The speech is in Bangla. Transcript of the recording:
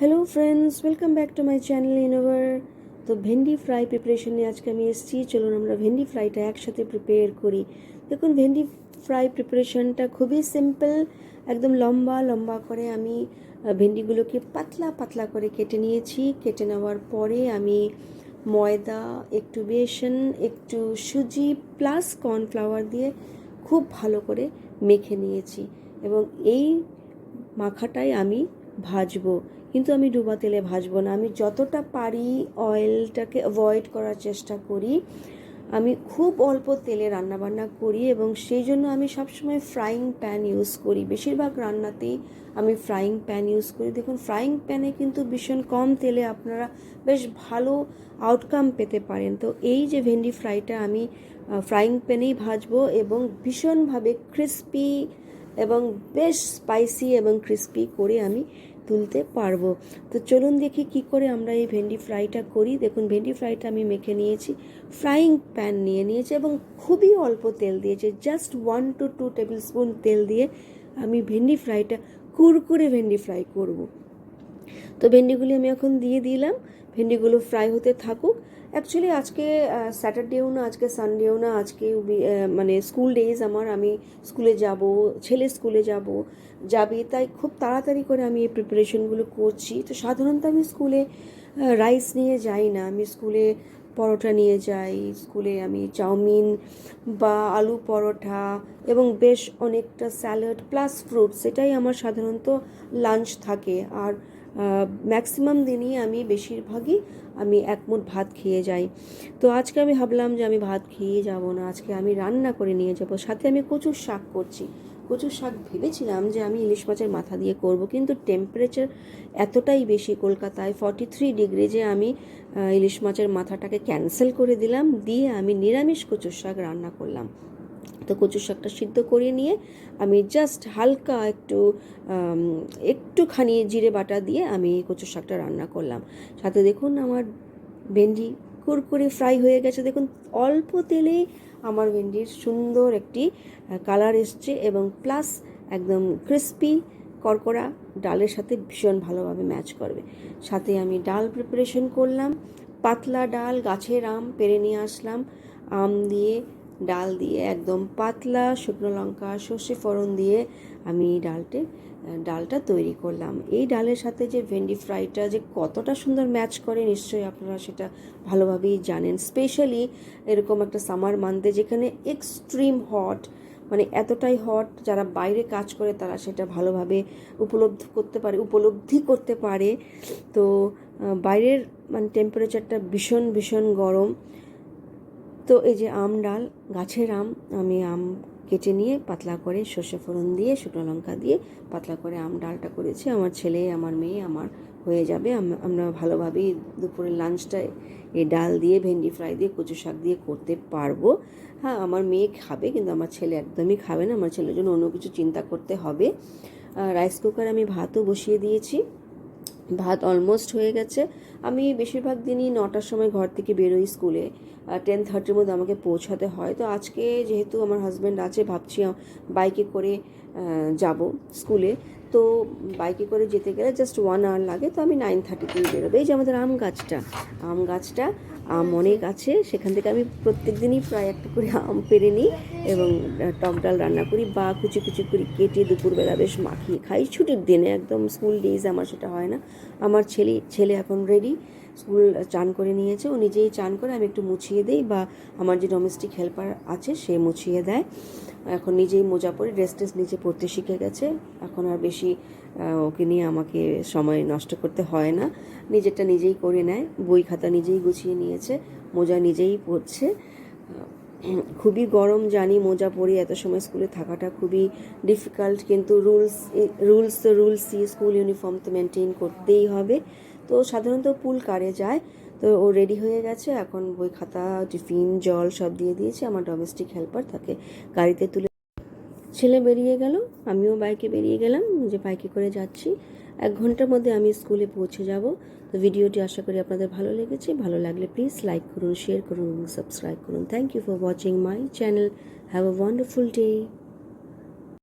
Hello friends welcome back to my channel Innova তো ভেন্ডি ফ্রাই প্রিপারেশন নিয়ে আজকে আমি এসেছি। চলুন আমরা ভেন্ডি ফ্রাইটা একসাথে প্রিপেয়ার করি। দেখুন, ভেন্ডি ফ্রাই প্রিপারেশনটা খুবই সিম্পল একদম লম্বা লম্বা করে আমি ভেন্ডিগুলোকে পাতলা পাতলা করে কেটে নিয়েছি। কেটে নেওয়ার পরে আমি ময়দা, একটু বেসন, একটু সুজি প্লাস কর্নফ্লাওয়ার দিয়ে খুব ভালো করে মেখে নিয়েছি। এবং এই মাখাটাই আমি ভাজবো। কিন্তু আমি ডুবা তেলে ভাজবো না। আমি যতটা পারি অয়েলটাকে অ্যাভয়েড করার চেষ্টা করি। আমি খুব অল্প তেলে রান্নাবান্না করি এবং সেই জন্য আমি সবসময় ফ্রাইং প্যান ইউজ করি। বেশিরভাগ রান্নাতেই আমি ফ্রাইং প্যান ইউজ করি। দেখুন ফ্রাইং প্যানে কিন্তু ভীষণ কম তেলে আপনারা বেশ ভালো আউটকাম পেতে পারেন। তো এই যে ভেন্ডি ফ্রাইটা আমি ফ্রাইং প্যানেই ভাজবো এবং ভীষণভাবে ক্রিস্পি এবং বেশ স্পাইসি এবং ক্রিস্পি করে আমি তুলতে পারব। তো চলুন দেখি কি করে আমরা এই ভেন্ডি ফ্রাইটা করি। দেখুন, ভেন্ডি ফ্রাইটা আমি মেখে নিয়েছি। ফ্রাইং প্যান নিয়ে নিয়েছি এবং খুবই অল্প তেল দিয়েছে। Just one two two tablespoon তেল দিয়ে আমি ভেন্ডি ফ্রাইটা, কুরকুরে ভেন্ডি ফ্রাই করব। তো ভেন্ডিগুলি আমি এখন দিয়ে দিলাম। ভেন্ডিগুলো ফ্রাই হতে থাকুক। অ্যাকচুয়ালি আজকে স্যাটারডেও না, আজকে সানডেও না, আজকে মানে স্কুল ডেজ আমার, আমি স্কুলে যাব, ছেলে স্কুলে যাব, যাবে, তাই খুব তাড়াতাড়ি করে আমি এই প্রিপারেশনগুলো করছি। তো সাধারণত আমি স্কুলে রাইস নিয়ে যাই না, আমি স্কুলে পরোটা নিয়ে যাই স্কুলে আমি চাউমিন বা আলু পরোটা এবং বেশ অনেকটা স্যালাড প্লাস ফ্রুটস এটাই আমার সাধারণত লাঞ্চ থাকে। আর ম্যাক্সিমাম দিনই আমি বেশিরভাগই আমি এক মুঠ ভাত খেয়ে যাই। তো আজকে আমি ভাবলাম যে আমি ভাত খেয়ে যাব না, আজকে আমি রান্না করে নিয়ে যাব। সাথে আমি কচুর শাক করছি। কচুর শাক ভেবেছিলাম যে আমি ইলিশ মাছের মাথা দিয়ে করব, কিন্তু টেম্পারেচার এতটাই বেশি কলকাতায় ফর্টি থ্রি ডিগ্রি যে আমি ইলিশ মাছের মাথাটাকে ক্যান্সেল করে দিলাম, দিয়ে আমি নিরামিষ কচুর শাক রান্না করলাম। তো কচু শাকটা সিদ্ধ করে নিয়ে আমি জাস্ট হালকা একটু একটুখানি জিরে বাটা দিয়ে আমি কচু শাকটা রান্না করলাম। সাথে দেখুন আমার ভেন্ডি কুরকুরে ফ্রাই হয়ে গেছে। দেখুন, অল্প তেলে আমার ভেন্ডির সুন্দর একটি কালার এসছে এবং প্লাস একদম ক্রিস্পি কড়কড়া ডালের সাথে ভীষণ ভালোভাবে ম্যাচ করবে। সাথে আমি ডাল প্রিপারেশন করলাম, পাতলা ডাল, গাছের আম পেরে নিয়ে আসলাম, আম দিয়ে ডাল দিয়ে একদম পাতলা শুকনো লঙ্কা, সর্ষে ফোড়ন দিয়ে আমি এই ডালটে, ডালটা তৈরি করলাম। এই ডালের সাথে যে ভেন্ডি ফ্রাইটা যে কতটা সুন্দর ম্যাচ করে, নিশ্চয়ই আপনারা সেটা ভালোভাবেই জানেন। স্পেশালি এরকম একটা সামার মান্থে যেখানে এক্সট্রিম হট মানে এতটাই হট, যারা বাইরে কাজ করে তারা সেটা ভালোভাবে উপলব্ধ করতে পারে, উপলব্ধি করতে পারে। তো বাইরের মানে টেম্পারেচারটা ভীষণ ভীষণ গরম। তো এই যে আম ডাল, গাছের আম, আমি আম কেটে নিয়ে পাতলা করে সর্ষে ফোড়ন দিয়ে, শুকনো লঙ্কা দিয়ে পাতলা করে আম ডালটা করেছি। আমার ছেলে, আমার মেয়ে, আমার হয়ে যাবে। আমরা ভালোভাবেই দুপুরের লাঞ্চটা এই ডাল দিয়ে, ভেন্ডি ফ্রাই দিয়ে, কচু শাক দিয়ে করতে পারব। হ্যাঁ আমার মেয়ে খাবে, কিন্তু আমার ছেলে একদমই খাবে না। আমার ছেলের জন্য অন্য কিছু চিন্তা করতে হবে। রাইস কুকার আমি ভাতও বসিয়ে দিয়েছি। ভাত অলমোস্ট হয়ে গেছে। আমি বেশিরভাগ দিনই নটার সময় ঘর থেকে বেরোই স্কুলে। টেন থার্টির মধ্যে আমাকে পৌঁছাতে হয়। তো আজকে যেহেতু আমার হাজব্যান্ড আছে, ভাবছি বাইকে করে যাব স্কুলে। তো বাইকে করে যেতে গেলে জাস্ট ওয়ান আওয়ার লাগে। তো আমি নাইন থার্টিতেই বেরোবো। এই যে আমাদের আম গাছটা আম গাছটা আম অনেক আছে, সেখান থেকে আমি প্রত্যেক দিনই প্রায় একটা করে আম পেরে নিই এবং টক ডাল রান্না করি বা কুচি কুচি করি কেটে দুপুরবেলা বেশ মাখিয়ে খাই। ছুটির দিনে একদম স্কুল ডেজ আমার সেটা হয় না। আমার ছেলে ছেলে এখন রেডি স্কুল চান করে নিয়েছে। ও নিজেই চান করে, আমি একটু মুছিয়ে দিই বা আমার যে ডোমেস্টিক হেল্পার আছে, সে মুছিয়ে দেয়। এখন নিজেই মোজা পরে ড্রেস ট্রেস নিজে পরতে শিখে গেছে। এখন আর বেশি ওকে নিয়ে আমাকে সময় নষ্ট করতে হয় না। নিজেরটা নিজেই করে নেয়। বই খাতা নিজেই গুছিয়ে নিয়েছে। মোজা নিজেই পরছে। খুবই গরম, জানি মোজা পরি এত সময় স্কুলে থাকাটা খুবই ডিফিকাল্ট কিন্তু রুলস রুলস তো রুলসই স্কুল ইউনিফর্ম তো মেনটেন করতেই হবে। তো সাধারণত পুল কারে যায়। তো ও রেডি হয়ে গেছে, এখন বই খাতা, টিফিন, জল সব দিয়ে দিয়েছে। আমার ডোমেস্টিক হেল্পার তাকে গাড়িতে তুলে ছেলে বেরিয়ে গেল, আমিও বাইকে বেরিয়ে গেলাম। যে বাইকে করে যাচ্ছি। এক ঘণ্টার মধ্যে আমি স্কুলে পৌঁছে যাব। তো ভিডিওটি আশা করি আপনাদের ভালো লেগেছে। ভালো লাগলে প্লিজ লাইক করুন শেয়ার করুন সাবস্ক্রাইব করুন। Thank you for watching my channel have a wonderful day